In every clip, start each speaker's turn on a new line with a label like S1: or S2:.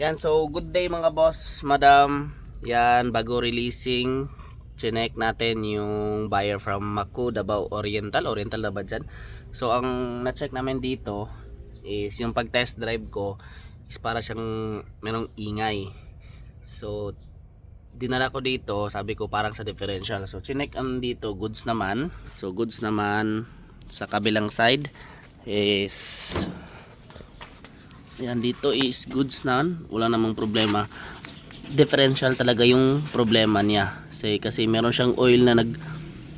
S1: Yan, so good day mga boss, madam. Yan, bago releasing, chinek natin yung buyer from Maku, Davao Oriental. Oriental na ba dyan? So, ang na-check namin dito is yung pag-test drive ko is para siyang merong ingay. So, dinala ko dito, sabi ko parang sa differential. So, chinek ang dito, goods naman. So, goods naman sa kabilang side is yan dito is goods na. Wala namang problema. Differential talaga yung problema niya. Kasi, kasi meron siyang oil na nag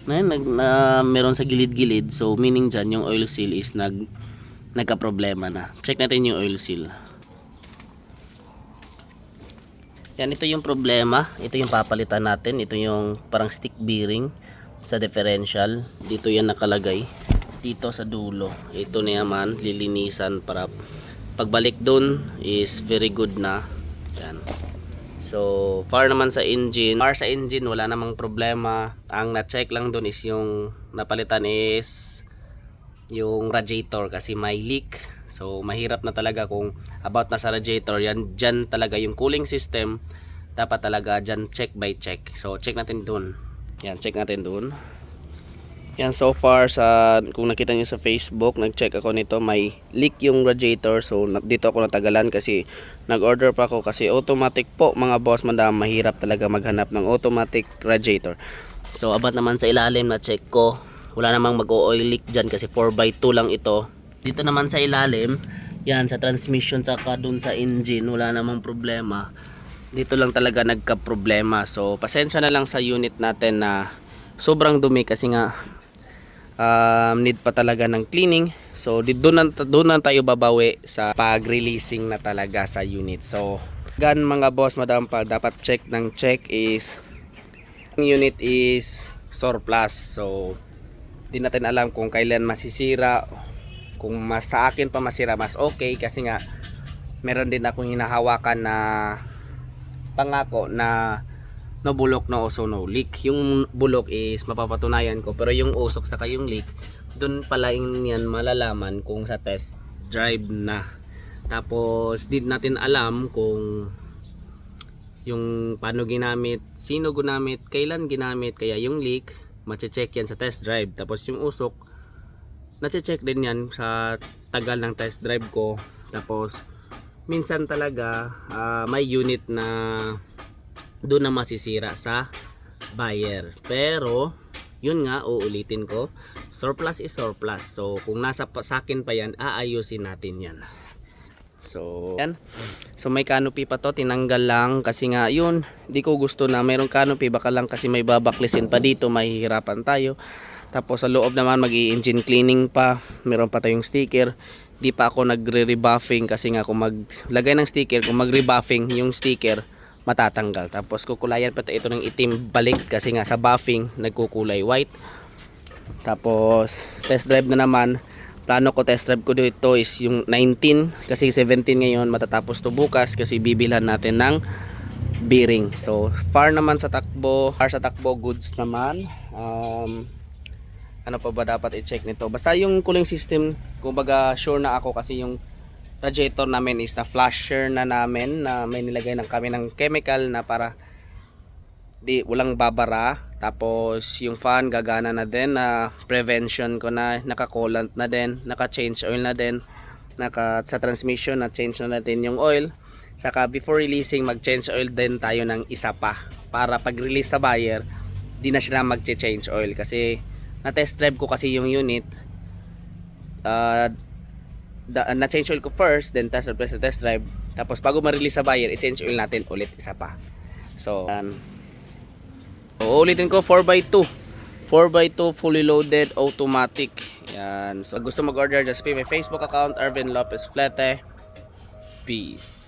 S1: na, nag, na meron sa gilid-gilid. So meaning dyan yung oil seal is nag nagka problema na. Check natin yung oil seal. Yan ito yung problema. Ito yung papalitan natin. Ito yung parang stick bearing sa differential. Dito yan nakalagay. Dito sa dulo. Ito na naman lilinisan para pagbalik dun is very good na. Yan. So far naman sa engine far sa engine wala namang problema. Ang na-check lang dun is yung napalitan is yung radiator kasi may leak. So mahirap na talaga kung about na sa radiator yan dyan talaga yung cooling system. Dapat talaga dyan check by check. So check natin dun. Yan check natin dun yan so far sa kung nakita niyo sa Facebook, nag-check ako nito, may leak yung radiator. So dito ako natagalan kasi nag-order pa ako kasi automatic po mga boss, madam, mahirap talaga maghanap ng automatic radiator. So abat naman sa ilalim na check ko. Wala namang mag-oil leak diyan kasi 4x2 lang ito. Dito naman sa ilalim, yan sa transmission saka dun sa engine, wala namang problema. Dito lang talaga nagka-problema. So pasensya na lang sa unit natin na sobrang dumi kasi nga um, need pa talaga ng cleaning. So, doon na, doon na tayo babawi sa pag-releasing na talaga sa unit. So, gan mga boss, madam, pag dapat check ng check is unit is surplus. So, di natin alam kung kailan masisira. Kung mas sa akin pa masira, mas okay kasi nga meron din akong hinahawakan na pangako na no bulok no also no leak. Yung bulok is mapapatunayan ko pero yung usok saka yung leak dun pala yan malalaman kung sa test drive na. Tapos di natin alam kung yung paano ginamit sino ginamit kailan ginamit kaya yung leak mache-check yan sa test drive. Tapos yung usok nache-check din yan sa tagal ng test drive ko. Tapos minsan talaga ah, may unit na doon na masisira sa buyer. Pero, yun nga, uulitin ko, surplus is surplus. So, kung nasa pa, sa akin pa yan, aayusin natin yan. So, yan. So, may canopy pa to, tinanggal lang kasi nga, yun, di ko gusto na mayroong canopy, baka lang kasi may babaklisin pa dito, mahihirapan tayo. Tapos, sa loob naman, mag engine cleaning pa, meron pa tayong sticker. Di pa ako nagre-rebuffing kasi nga kung maglagay ng sticker, kung mag-rebuffing yung sticker, matatanggal. Tapos kukulayan pa ito ng itim balik kasi nga sa buffing nagkukulay white. Tapos test drive na naman. Plano ko test drive ko dito is yung 19 kasi 17 ngayon matatapos to bukas kasi bibilhan natin ng bearing. So far naman sa takbo, far sa takbo goods naman. Um, ano pa ba dapat i-check nito? Basta yung cooling system, kumbaga sure na ako kasi yung radiator namin is na flasher na namin na may nilagay ng kami ng chemical na para di walang babara. Tapos yung fan gagana na din na prevention ko na naka coolant na din naka change oil na din naka sa transmission na change na natin yung oil. Saka before releasing mag change oil din tayo ng isa pa. Para pag release sa buyer di na sila mag change oil. Kasi na test drive ko kasi yung unit. Uh, na-change oil ko first, then test the test drive. Tapos bago ma-release sa buyer, i-change oil natin ulit isa pa. So, yan. So, ulitin ko 4x2. 4x2 fully loaded automatic. Yan. So, gusto mag-order, just pay my Facebook account, Arvin Lopez Flete. Peace.